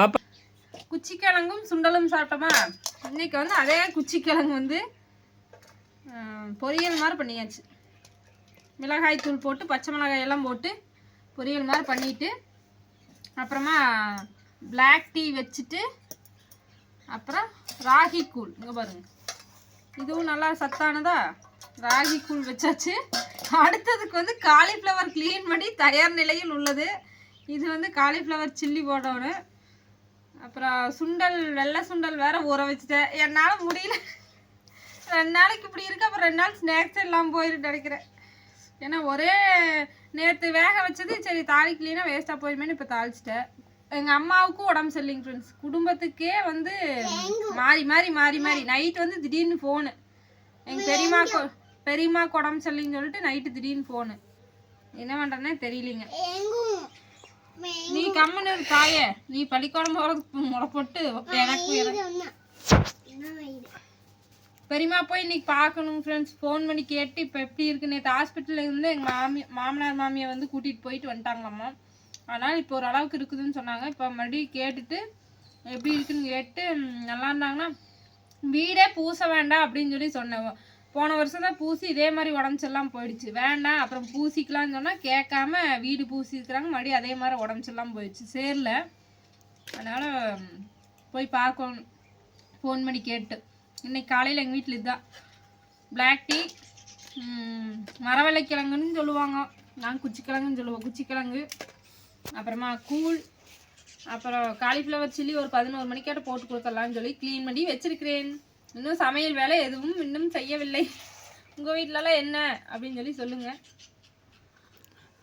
பாப்பா. குச்சிக்கிழங்கும் சுண்டலும் சாப்பிட்டோமா? இன்னைக்கு வந்து அதே குச்சிக்கிழங்கு வந்து பொரியல் மாதிரி பண்ணியாச்சு. மிளகாய் தூள் போட்டு பச்சை மிளகாய் எல்லாம் போட்டு பொரியல் மாதிரி பண்ணிட்டு அப்புறமா பிளாக் டீ வச்சுட்டு அப்புறம் ராகி கூழ். இங்கே பாருங்க. இதுவும் நல்லா சத்தானதா? ராகி கூழ் வச்சாச்சு. அடுத்ததுக்கு வந்து காலிஃப்ளவர் க்ளீன் பண்ணி தயார் நிலையில் உள்ளது. இது வந்து காலிஃப்ளவர் சில்லி போடணும். அப்புறம் சுண்டல் வெள்ளை சுண்டல் வேற ஊற வச்சுட்டேன். என்னால் முடியல. ரெண்டு நாளைக்கு இப்படி இருக்கு அப்புறம் ரெண்டு நாள் ஸ்நாக்ஸ் எல்லாம் போயிட்டு நினைக்கிறேன். ஏன்னா ஒரே நேற்று வேக வச்சது சரி தாளிக்கலினா வேஸ்ட்டாக போயிருமேனு இப்போ தாளிச்சிட்டேன். எங்கள் அம்மாவுக்கும் உடம்பு சரியில்லைங்க ஃப்ரெண்ட்ஸ் குடும்பத்துக்கே வந்து மாறி மாறி மாறி மாறி. நைட் வந்து திடீர்னு ஃபோனு எங்கள் பெரியம்மாக்கு பெரியம்மாவுக்கு உடம்பு சரியில்லைன்னு சொல்லிட்டு நைட்டு திடீர்னு ஃபோனு என்ன பண்ணுறேன்னே தெரியலிங்க. இரு தாயே. நீ பள்ளிக்கூடம் போகிறதுக்கு முளைப்பட்டு எனக்கு பெரியம்மா போய் இன்னைக்கு பார்க்கணும் ஃப்ரெண்ட்ஸ் ஃபோன் பண்ணி கேட்டு இப்போ எப்படி இருக்கு நேற்று ஹாஸ்பிட்டலில் இருந்து எங்கள் மாமி மாமனார் மாமியை வந்து கூட்டிகிட்டு போயிட்டு வந்துட்டாங்களாம்மா அதனால் இப்போ ஓரளவுக்கு இருக்குதுன்னு சொன்னாங்க. இப்போ மறுபடியும் கேட்டுட்டு எப்படி இருக்குன்னு கேட்டு நல்லா இருந்தாங்கன்னா வீடே பூச வேண்டாம் அப்படின்னு சொல்லி சொன்னேன் போன வருஷம் தான் பூசி இதே மாதிரி உடம்புச்செல்லாம் போயிடுச்சு. வேண்டாம் அப்புறம் பூசிக்கலாம்னு சொன்னால் கேட்காம வீடு பூசிருக்கிறாங்க மறுபடியும் அதே மாதிரி உடம்புச்செல்லாம் போயிடுச்சு. சேரல. அதனால் போய் பார்க்கணும். ஃபோன் பண்ணி கேட்டு. இன்னைக்கு காலையில் எங்கள் வீட்டில் இதுதான் பிளாக் டீ மரவள்ளை கிழங்குன்னு சொல்லுவாங்க. நாங்கள் குச்சிக்கிழங்குன்னு சொல்லுவோம் குச்சிக்கிழங்கு அப்புறமா கூழ் அப்புறம் காலிஃப்ளவர் சில்லி ஒரு பதினோரு மணிக்காட்ட போட்டு கொடுத்துடலாம்னு சொல்லி க்ளீன் பண்ணி வச்சுருக்கிறேன். இன்னும் சமையல் வேலை எதுவும் இன்னும் செய்யவில்லை. உங்கள் வீட்டிலலாம் என்ன? அப்படின்னு சொல்லி சொல்லுங்கள்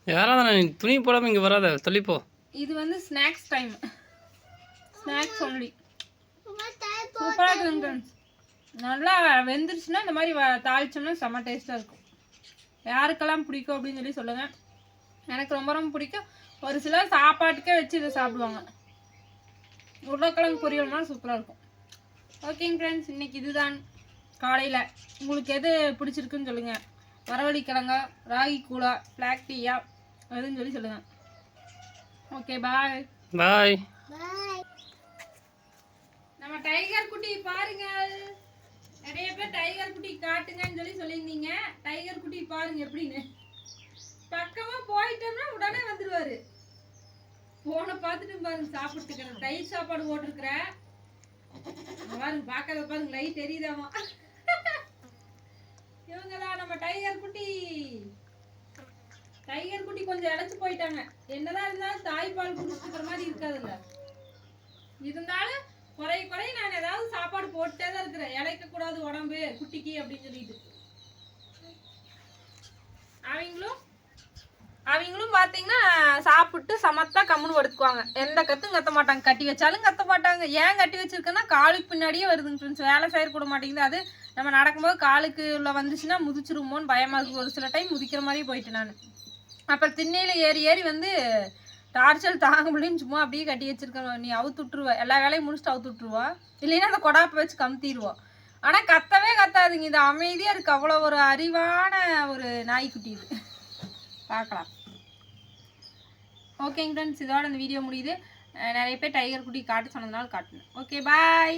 யாராவது நீ துணி போடாமல் இங்கே வராத தள்ளிப்போ இது வந்து ஸ்நாக்ஸ் டைம். ஸ்நாக்ஸ் ஒன்லி சூப்பராக இருக்குங்க. நல்லா வெந்துருச்சுன்னா இந்த மாதிரி வ- தாளிச்சோம்னா செம்ம டேஸ்ட்டாக இருக்கும். யாருக்கெல்லாம் பிடிக்கும் அப்படின்னு சொல்லி சொல்லுங்கள் எனக்கு ரொம்ப ரொம்ப பிடிக்கும். ஒரு சிலர் சாப்பாட்டுக்கே வச்சு இதை சாப்பிடுவாங்க. உருளைக்கிழங்கு பொரியல்னா சூப்பராக இருக்கும். ஓகேங்க ஃப்ரெண்ட்ஸ் இன்னைக்கு இதுதான். காலையில். உங்களுக்கு எது பிடிச்சிருக்குன்னு சொல்லுங்கள் வரவள்ளி கிழங்கா ராகி கூழா பிளாக் டீயா எதுன்னு சொல்லி சொல்லுங்கள் ஓகே பாய் பாய் நம்ம டைகர் குட்டி பாருங்கள். நிறைய பேர் டைகர் குட்டி காட்டுங்கன்னு சொல்லி சொல்லியிருந்தீங்க. டைகர் குட்டி பாருங்க எப்படின்னு. பக்கமா போயிட்டோம்னா உடனே வந்துருவாரு. போனை பார்த்துட்டு பாருங்க சாப்பிட்டுக்கிறேன். தயிர் சாப்பாடு போட்டிருக்கிறேன். பாருங்க பார்க்கறத பாருங்க லைட் தெரியுதாமா இவங்கதான் நம்ம டைகர் குட்டி. டைகர் குட்டி கொஞ்சம் இழைச்சு போயிட்டாங்க. என்னதான் இருந்தாலும் தாய்ப்பால் குடிச்சுக்கிற மாதிரி இருக்காதுல்ல. இருந்தாலும் குறை குறை நான் ஏதாவது சாப்பாடு போட்டே தான் இருக்கிறேன். இழைக்க கூடாது உடம்பு குட்டிக்கு அப்படின்னு சொல்லிட்டு. அவங்களும் அவங்களும் பார்த்தீங்கன்னா சாப்பிட்டு சமத்தா கம்முன்னு படுத்துக்குவாங்க. எந்த கத்தும் கத்த மாட்டாங்க. கட்டி வச்சாலும் கத்த மாட்டாங்க. ஏன் கட்டி வச்சிருக்கேன்னா காலுக்கு பின்னாடியே வருதுங்க ஃப்ரெண்ட்ஸ் வேலை செய்ய கூட மாட்டேங்குது. அது நம்ம நடக்கும்போது காலுக்கு உள்ள வந்துச்சுன்னா முதிச்சிருமோன்னு பயமாக இருக்கு ஒரு சில டைம் முதிக்கிற மாதிரி போயிட்டேன் நான். அப்புறம் திண்ணையில் ஏறி ஏறி வந்து டார்ச்சல் தாங்க முடியும்னு சும்மா அப்படியே கட்டி வச்சிருக்கணும் நீ அவுத்து விட்டுருவ. எல்லா வேலையும் முடிச்சுட்டு அவுத்து விட்டுருவா. இல்லைன்னா அந்த கொடாப்பை வச்சு கமுத்திடுவோம் ஆனால் கத்தவே கத்தாதுங்க. இது அமைதியாக இருக்கு. அவ்வளோ ஒரு அறிவான ஒரு நாய்க்குட்டி இது. பார்க்கலாம். ஓகேங்க ஃப்ரெண்ட்ஸ் இதோட அந்த வீடியோ முடியுது. நிறைய பேர் டைகர் குட்டி காட்ட சொன்னதுனால காட்டணும் ஓகே பாய்